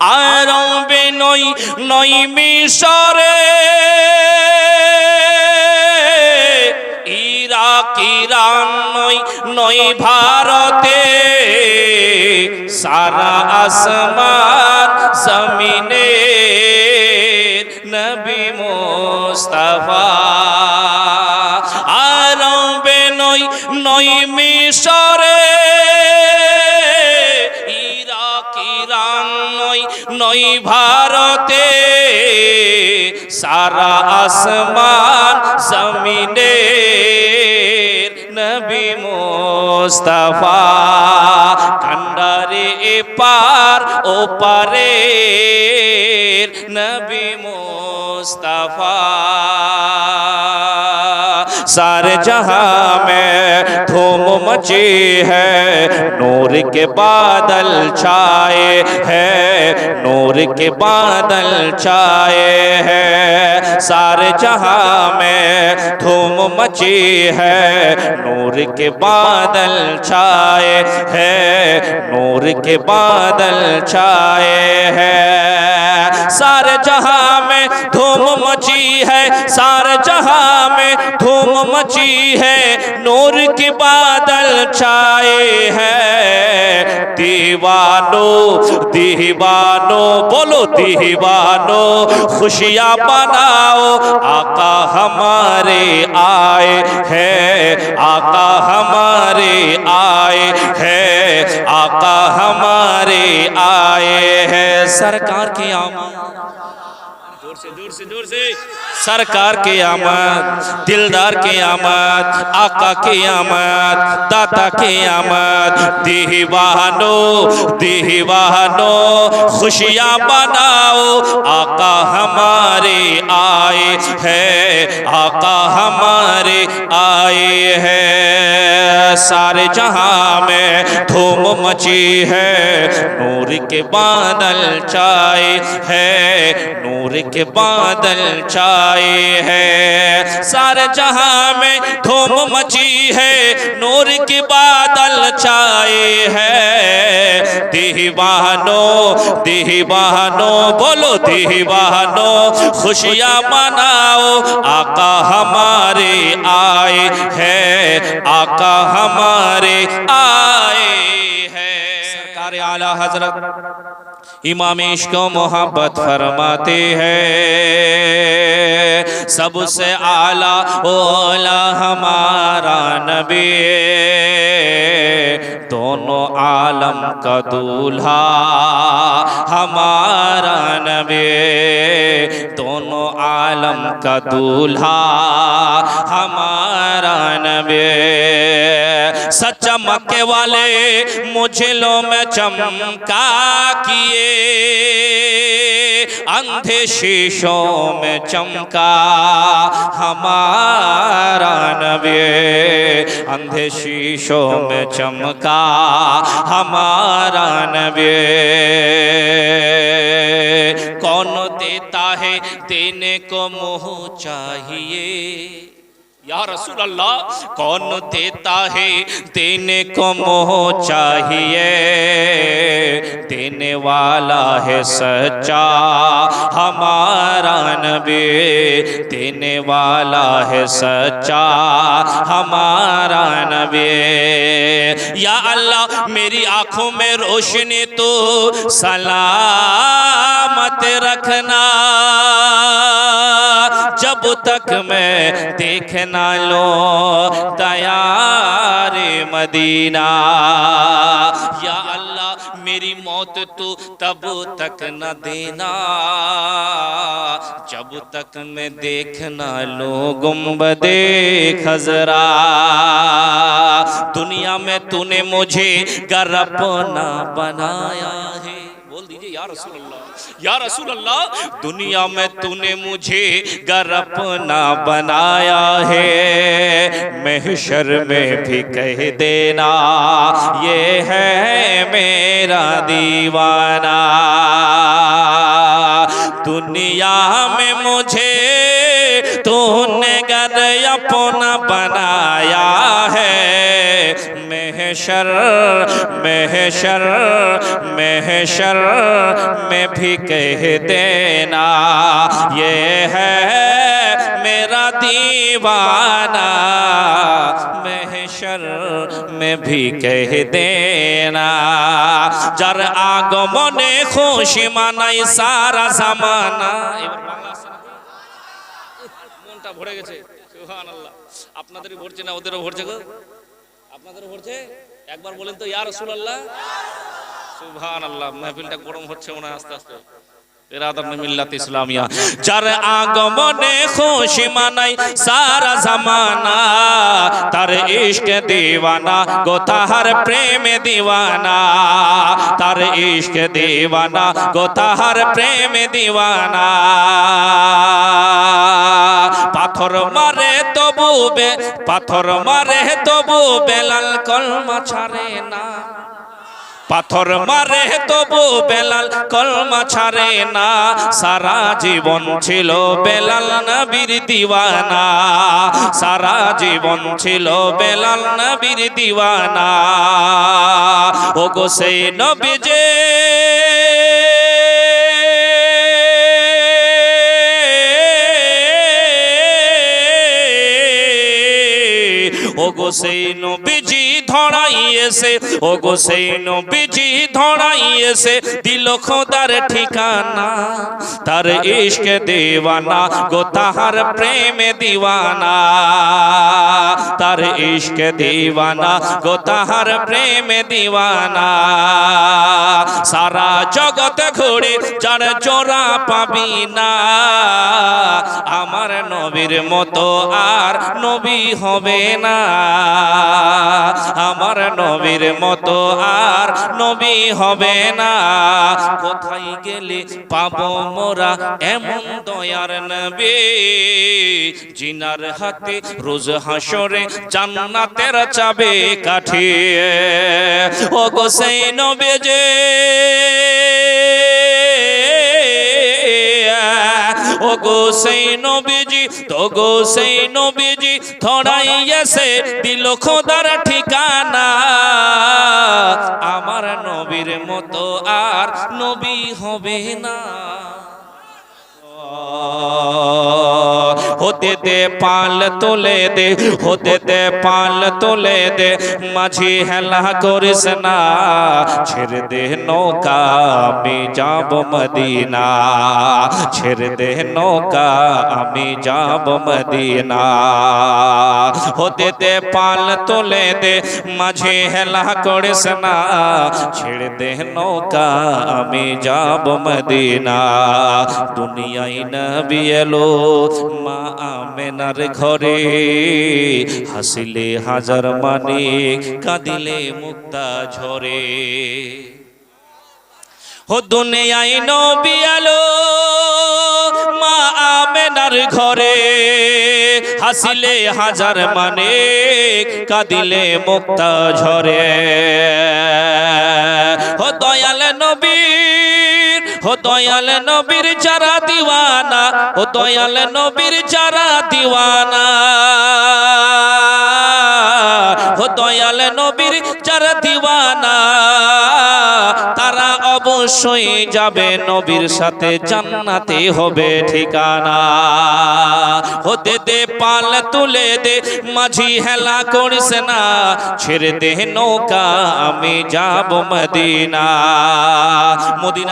আরবে নই নই মিশরে। ইরাক, ইরান নই নই ভারতে। সারা আসমান জমিনে নবী মুস্তাফা। আরবে নই নই মিশরে সারা আসমান জমিনে নবী মোস্তফা কান্ডারে এপার ও পারে নবী মোস্তফা। সারে জাহাঁ মে ধো مچی ہے، نور کے بادل چھائے ہے، نور کے بادل چھائے ہے۔ سارے جہاں میں دھوم مچی ہے، نور کے بادل چھائے ہے، نور کے بادل چھائے ہے۔ سارے جہاں میں دھوم مچی ہے، سارے جہاں میں دھوم مچی ہے۔ نور کی بادل چھائے ہیں۔ دیوانو دیوانو بولو دیوانو خوشیاں بناؤ آقا ہمارے آئے ہیں۔ آقا ہمارے آئے ہیں۔ آقا ہمارے آئے ہیں۔ سرکار کی آمان دور سے دور سے دور سے۔ سرکار کے آمد، دلدار کے آمد، آقا کے آمد، داتا کے آمد۔ دیہی دیوانو خوشیاں بناؤ آقا ہمارے آئے ہیں، آقا ہمارے آئے ہے سارے جہاں میں دھو دھوم مچی ہے، نور کے بادل چائے ہے، نور کے بادل چھائے ہے۔ سارے جہاں میں دھوم مچی ہے، نور کے بادل چائے ہے۔ دیوانو دیوانو بولو دیوانو خوشیاں مناؤ، آقا ہمارے آئے ہے، آقا ہمارے آئے۔ اعلی حضرت امام عشق و محبت فرماتے ہیں، سب سے اعلی اولا ہمارا نبی دونوں عالم کا دولہ ہمارا نبی دونوں عالم کا دولہ ہمارا نبی سچا مکہ والے مجھلوں میں چمکا کیے۔ اندھے شیشوں میں چمکا ہمارا نبی۔ اندھے شیشوں میں چمکا ہمارا نبی۔ کون دیتا ہے دینے کو مہو چاہیے؟ یا رسول اللہ، کون دیتا ہے؟ دینے کو مو چاہیے۔ دینے والا ہے سچا۔ ہمارا نبی دینے والا ہے سچا۔ ہمارا نبی، یا اللہ، میری آنکھوں میں روشنی تو سلامت رکھنا۔ جب تک میں دیکھنا بنا لو تیار مدینہ۔ یا اللہ، میری موت تو تب تک نہ دینا۔ جب تک میں دیکھنا لو گمبد خزرا دنیا میں تو نے مجھے گر اپنا بنایا ہے۔ گے یا رسول اللہ، یا رسول اللہ، دنیا میں تُو نے مجھے گر اپنا بنایا ہے۔ محشر میں بھی کہہ دینا، یہ ہے میرا دیوانہ۔ دنیا میں مجھے تُو نے گر اپنا بنایا महशर महशर महशर में भी कह देना ये है मेरा दीवाना महशर में भी कह देना যার আগমনে খুশি মানাই সারা জামানা এবার বাংলা আসছে নাকি? মনটা ভরে গেছে সুবহানাল্লাহ আপনাদেরই ভরছে না ওদেরও ভরছে গো আপনাদেরও হচ্ছে একবার বলেন তো ইয়ারসুল আল্লাহ সুভান সুবহানাল্লাহ, মাহফিলটা গরম হচ্ছে মনে আস্তে আস্তে। ইসলামিয়া। যার আগমনে খুশি মানাই সারা জামানা। তার ইশক দিওয়ানা গো তাহার প্রেমে দিওয়ানা। তার ইশক দিওয়ানা গো তাহার প্রেমে দিওয়ানা। পাথর মারে তবু বে পাথর মারে তবু বেলাল কলমা ছাড়ে না। পাথর মারে, তবু বেলাল কলমা ছাড়ে না। সারা জীবন ছিল বেলাল নবীর দিওয়ানা। সারা জীবন ছিল বেলাল নবীর দিওয়ানা। ও গো সেই নবী যে ও গো সেই নবীজি ধরাইয়েছে। ও গো সেই নবীজি ধরাইয়েছে। দিল খোদার ঠিকানা, তার ইশক দেওয়ানা গো তাহার প্রেমে দিওয়ানা। তার ইশক দিওয়ানা গো তাহার প্রেমে দিওয়ানা। সারা জগৎ ঘুরে যার জোড়া পাবি না। আমার নবীর মতো আর নবী হবে না। আমার নবীর মতো আর নবী হবে না। কোথায় গেলে পাবো মোরা এমন দয়ার নবী? জিনার হাতে রোজ হাসরে জান্নাতের চাবে কাঠিয়ে। ও গো সেই নবী ও গো সেই নবীজি তো গো সেই নবীজি ধরাইয়াছে দিল খোদার ঠিকানা। আমার নবীর মতো আর নবী হবে না। হতে দে, পাল তোলে দে, হতে দে, পাল তোলে দে, মাঝি হেলা করিস না, ছেড়ে দে নৌকা, আমি যাব মদিনা, ছেড়ে দে নৌকা, আমি যাব মদিনা, হতে দে, পাল তোলে দে, মাঝি হেলা করিস না, ছেড়ে দে নৌকা, আমি যাব মদিনা, দুনিয়ায় নবী এলো, মা আমেনার ঘরে হাসিলে হাজার মানে কাঁদিলে মুক্তা ঝরে। ও দুনিয়ায় নবী এলো মা আমেনার ঘরে হাসিলে হাজার মানে কাঁদিলে মুক্তা ঝরে। ও দয়াল নবীর যারা দিওয়ানা, ও দয়াল নবীর চারা দিওয়ানা। ও দয়াল নবীর চারা দিওয়ানা, তারা অবশ্যই যাবে নবীর সাথে, জান্নাতে হবে ঠিকানা। হতে দে পাল তুলে দে, মাঝি হেলা করিস না, ছেড়ে দে নৌকা, আমি যাব মদিনা। মদিনার